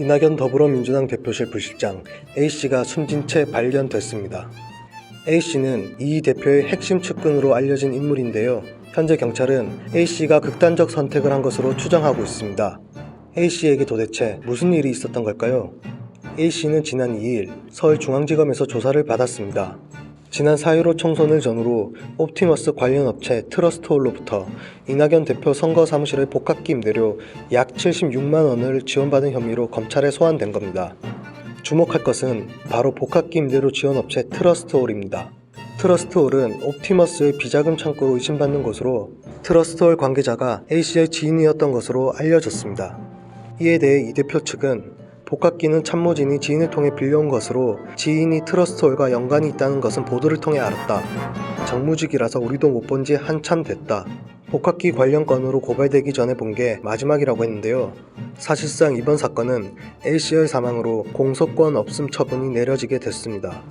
이낙연 더불어민주당 대표실 부실장 A씨가 숨진 채 발견됐습니다. A씨는 이 대표의 핵심 측근으로 알려진 인물인데요. 현재 경찰은 A씨가 극단적 선택을 한 것으로 추정하고 있습니다. A씨에게 도대체 무슨 일이 있었던 걸까요? A씨는 지난 2일 서울중앙지검에서 조사를 받았습니다. 지난 4.15 총선을 전후로 옵티머스 관련 업체 트러스트홀로부터 이낙연 대표 선거 사무실의 복합기 임대료 약 76만 원을 지원받은 혐의로 검찰에 소환된 겁니다. 주목할 것은 바로 복합기 임대료 지원 업체 트러스트홀입니다. 트러스트홀은 옵티머스의 비자금 창고로 의심받는 곳으로 트러스트홀 관계자가 A씨의 지인이었던 것으로 알려졌습니다. 이에 대해 이 대표 측은 복합기는 참모진이 지인을 통해 빌려온 것으로 지인이 트러스트홀과 연관이 있다는 것은 보도를 통해 알았다. 정무직이라서 우리도 못 본 지 한참 됐다. 복합기 관련 건으로 고발되기 전에 본 게 마지막이라고 했는데요. 사실상 이번 사건은 A씨의 사망으로 공소권 없음 처분이 내려지게 됐습니다.